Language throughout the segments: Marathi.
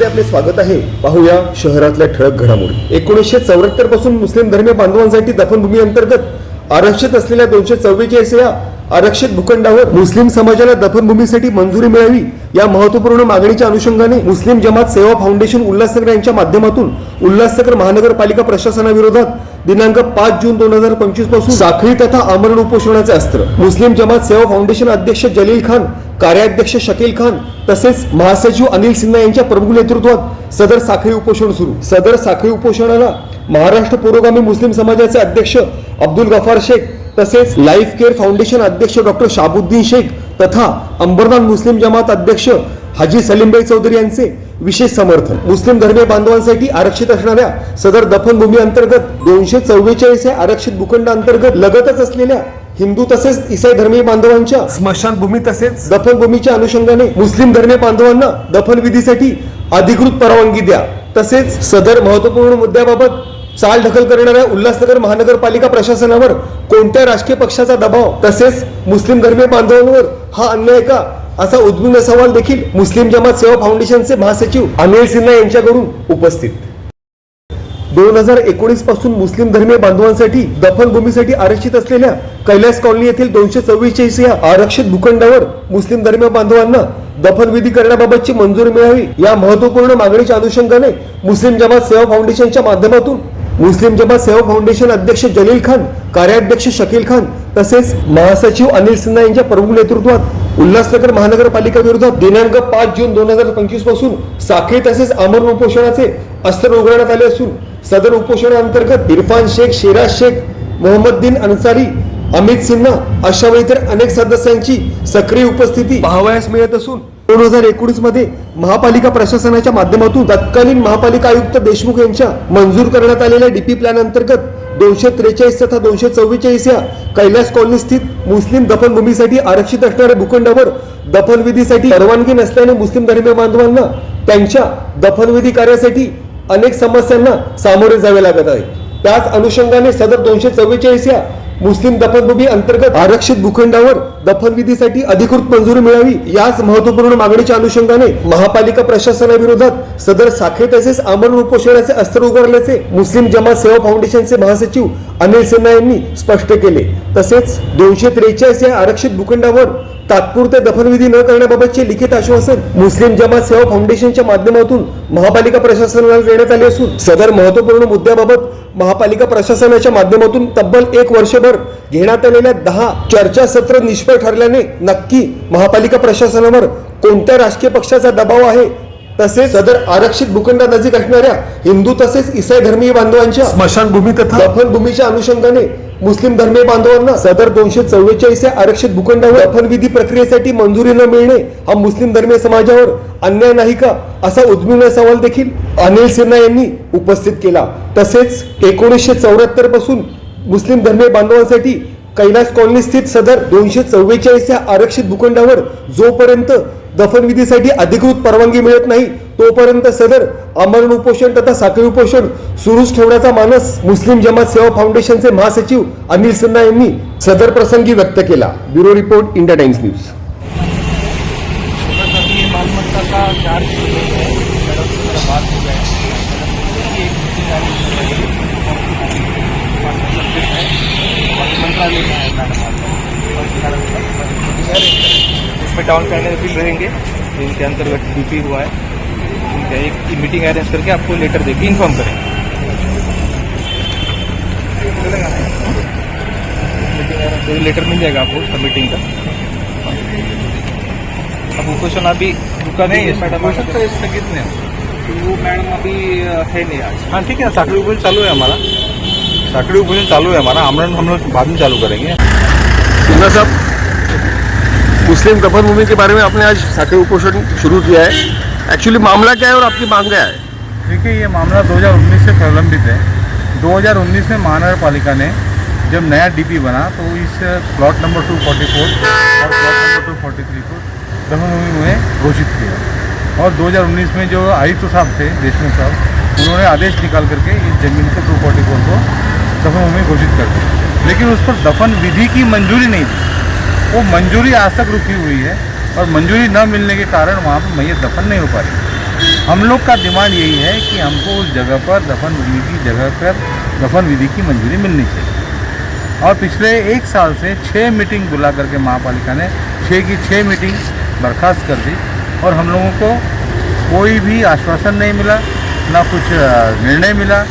मध्ये आपले स्वागत आहे. पाहूया शहरातल्या ठळक घडामोडी. एकोणीसशे चौऱ्याहत्तरपासून मुस्लिम धर्मीय बांधवांसाठी दफनभूमी अंतर्गत आरक्षित असलेल्या दोनशे चव्वेचाळीस या आरक्षित भूखंडावर मुस्लिम समाजाला दफनभूमीसाठी मंजुरी मिळावी या महत्त्वपूर्ण मागणीच्या अनुषंगाने मुस्लिम जमात सेवा फाउंडेशन उल्हासनगर यांच्या माध्यमातून उल्हासनगर महानगरपालिका प्रशासनाविरोधात दिनांक पाच जून दोन हजार पंचवीसपासून साखळी तथा आमरण उपोषणाचे अस्त्र मुस्लिम जमात सेवा फाउंडेशन अध्यक्ष जलील खान कार्याध्यक्ष शकील खान तसेच महासचिव अनिल सिन्हा यांच्या प्रमुख नेतृत्वात सदर साखळी उपोषण सुरू. सदर साखळी उपोषणाला महाराष्ट्र पुरोगामी मुस्लिम समाजाचे अध्यक्ष अब्दुल गफार शेख तसेच लाईफ केअर फाउंडेशन अध्यक्ष डॉक्टर शाबुद्दीन शेख तथा अंबरनाथ मुस्लिम जमात अध्यक्ष हाजी सलीमभाई चौधरी यांचे विशेष समर्थन. मुस्लिम धर्मीय बांधवांसाठी आरक्षित असणाऱ्या सदर दफनभूमी अंतर्गत दोनशे चव्वेचाळीस या आरक्षित भूखंड अंतर्गत लगतच असलेल्या हिंदू तसेच इसाई धर्मीय बांधवांच्या स्मशानभूमी तसेच दफनभूमीच्या अनुषंगाने मुस्लिम धर्मीय बांधवांना दफनविधीसाठी अधिकृत परवानगी द्या. तसेच सदर महत्त्वपूर्ण मुद्द्याबाबत चाल ढकल करणाऱ्या उल्हासनगर महानगरपालिका प्रशासनावर कोणत्या राजकीय पक्षाचा दबाव तसेच मुस्लिम धर्मीय बांधवांवर हा अन्याय का? असा उद्विग्न सवाल देखील मुस्लिम जमात सेवा फाउंडेशनचे महासचिव अनिल सिन्हा यांच्याकडून उपस्थित. दोन हजार एकोणीसपासून मुस्लिम धर्मीय बांधवांसाठी दफनभूमीसाठी आरक्षित असलेल्या कैलास कॉलनी येथील दोनशे चव्वेचाळीस या आरक्षित भूखंडावर मुस्लिम धर्मीय बांधवांना दफनविधी करण्याबाबतची मंजुरी मिळावी या महत्त्वपूर्ण मागणीच्या अनुषंगाने मुस्लिम जमात सेवा फाउंडेशनच्या माध्यमातून मुस्लिम जमात सेवा फाउंडेशन अध्यक्ष जलील खान कार्याध्यक्ष शकील खान तसेच महासचिव अनिल सिन्हा यांच्या प्रमुख नेतृत्वात उल्हासनगर महानगरपालिका विरोधात दिनांक पाच जून दोन हजार पंचवीसपासून साखळी तसेच अमर उपोषणाचे अस्त्र उघडण्यात आले असून सदर उपोषणाअंतर्गत इरफान शेख शिराज शेख मोहम्मद दिन अन्सारी अमित सिन्हा अशा व इतर अनेक सदस्यांची सक्रिय उपस्थिती पाहावयास मिळत असून दोन हजार एकोणीसमध्ये महापालिका प्रशासनाच्या माध्यमातून तत्कालीन महापालिका आयुक्त देशमुख यांच्या मंजूर करण्यात आलेल्या डीपी प्लॅन अंतर्गत दोनशे त्रेचाळीस तथा दोनशे चव्वेचाळीस या कैलास कॉलनी स्थित मुस्लिम दफनभूमीसाठी आरक्षित असणाऱ्या भूखंडावर दफनविधीसाठी परवानगी नसल्याने मुस्लिम धर्मीय बांधवांना त्यांच्या दफनविधी कार्यासाठी अनेक समस्यांना सामोरे जावे लागत आहे. त्याच अनुषंगाने सदर दोनशे चव्वेचाळीस या मुस्लिम दफनभूमी अंतर्गत आरक्षित भूखंडावर दफनविधीसाठी अधिकृत मंजुरी मिळावी याच महत्त्वपूर्ण मागणीच्या अनुषंगाने महापालिका प्रशासनाविरोधात सदर साखळी तसेच आमरण उपोषणाचे अस्त्र उगारल्याचे मुस्लिम जमात सेवा फाउंडेशनचे महासचिव अनिल सिन्हा यांनी स्पष्ट केले. तसेच दोनशे त्रेचाळीस या आरक्षित भूखंडावर तात्पुरते दफनविधी न करण्याबाबतचे लिखित आश्वासन मुस्लिम जमात सेवा फाउंडेशनच्या माध्यमातून महापालिका प्रशासनाला देण्यात आले असून सदर महत्त्वपूर्ण मुद्द्याबाबत महापालिका प्रशासनाच्या माध्यमातून तब्बल एक वर्षभर घेण्यात आलेल्या दहा चर्चासत्र निष्फळ ठरल्याने नक्की महापालिका प्रशासनावर कोणत्या राजकीय पक्षाचा दबाव आहे? तसेच सदर आरक्षित भूखंडानजीक असणाऱ्या हिंदू तसेच इसाई धर्मीय बांधवांच्या स्मशानभूमी तथा दफनभूमीच्या अनुषंगाने मुस्लिम धर्मीय बांधवांना सदर दोनशे चव्वेचाळीस या आरक्षित भूखंडावर दफनविधी प्रक्रियेसाठी मंजुरी न मिळणे हा मुस्लिम धर्मीय समाजावर अन्याय नाही का असा उद्विग्न सवाल देखील अनिल सिन्हा यांनी उपस्थित केला. तसेच एकोणीसशे चौऱ्याहत्तरपासून मुस्लिम धर्मीय बांधवांसाठी कैलास कॉलनी स्थित सदर दोनशे चव्वेचाळीस या आरक्षित भूखंडावर जोपर्यंत दफनविधीसाठी अधिकृत परवानगी मिळत नाही. तोपर्यंत सदर अमरण उपोषण तथा साखळी उपोषण सुरूच ठेवण्याचा मानस मुस्लिम जमात सेवा फाउंडेशनचे महासचिव अनिल सिन्हा यांनी सदर प्रसंगी व्यक्त केला. Bureau report India Times news. है मैडम मंत्रालय इसमें टाउन प्लानर भी रहेंगे। इनके अंतर्गत ड्यूटी हुआ है। ठीक है एक मीटिंग अरेंज करके आपको लेटर देके इन्फॉर्म करेंगे मीटिंग लेटर मिल जाएगा आपको सबमिटिंग का? अब उपोषण अभी रुका नहीं है मैडम तो स्थगित नहीं तो वो मैडम अभी है नहीं आज। हाँ ठीक है ना साकड़ी उपोषण चालू है हमारा। साकड़ी उपोषण चालू है हमारा। आमरण हम लोग बाद में चालू करेंगे। सिन्हा साहब मुस्लिम दफनभूमि के बारे में आपने आज साखी उपोषण शुरू किया है। एक्चुअली मामला क्या है और आपकी मांग क्या है? देखिए, ये मामला 2019 से प्रलंबित है। 2019 में महानगर पालिका ने जब नया डीपी बना तो इस प्लॉट नंबर 244 और प्लॉट नंबर 243 को दफनभूमि में घोषित किया। और 2019 में जो आयुक्त साहब थे, देशमुख साहब, उन्होंने आदेश निकाल करके इस ज़मीन को 244 को दफनभूमि घोषित कर दिया। लेकिन उस पर दफन विधि की मंजूरी नहीं थी वो मंजूरी आज तक रुकी हुई है और मंजूरी न मिलने के कारण वहाँ पर मैयत दफन नहीं हो पा रही। हम लोग का डिमांड यही है कि हमको उस जगह पर दफन विधि की जगह पर दफन विधि की मंजूरी मिलनी चाहिए। और पिछले एक साल से छः मीटिंग बुला करके महापालिका ने छः की छः मीटिंग बर्खास्त कर दी और हम लोगों को कोई भी आश्वासन नहीं मिला, ना कुछ निर्णय मिला।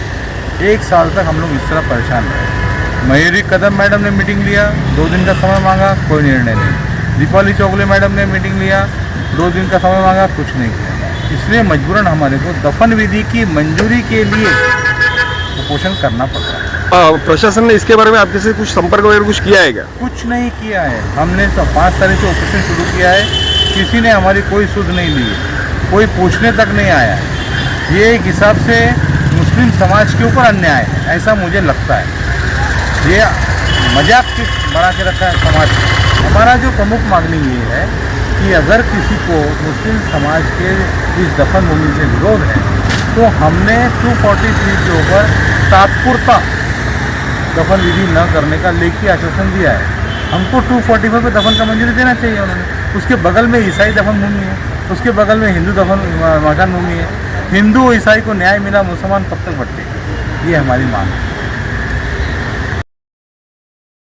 एक साल तक हम लोग इस तरह परेशान रहे। मयूरी कदम मैडम ने मीटिंग लिया दो दिन का समय मांगा कोई निर्णय नहीं। दीपाली चौगले मैडम ने मीटिंग लिया दो दिन का समय मांगा कुछ नहीं किया। इसलिए मजबूरन हमारे को दफन विधि की मंजूरी के लिए कुपोषण करना पड़। रहा है प्रशासन ने इसके बारे में आपके से कुछ संपर्क वगैरह कुछ किया है क्या? कुछ नहीं किया है। हमने सब पाँच तारीख से ऑपरेशन शुरू किया है। किसी ने हमारी कोई सुध नहीं ली कोई पूछने तक नहीं आया ये एक हिसाब से मुस्लिम समाज के ऊपर अन्याय है। ऐसा मुझे लगता है। ये मज़ाक की बना के रखा है समाज हमारा जो प्रमुख मांगनी ये है कि अगर किसी को मुस्लिम समाज के इस दफन भूमि से विरोध है तो हमने 243 के ऊपर तात्पुरता दफन विधि न करने का लेखी आश्वासन दिया है। हमको 245 पे दफन का मंजूरी देना चाहिए उन्होंने। उसके बगल में ईसाई दफन भूमि है, उसके बगल में हिंदू दफन मकान भूमि है। हिंदू ईसाई को न्याय मिला, मुसलमान कब तक भटके। ये हमारी मांग है।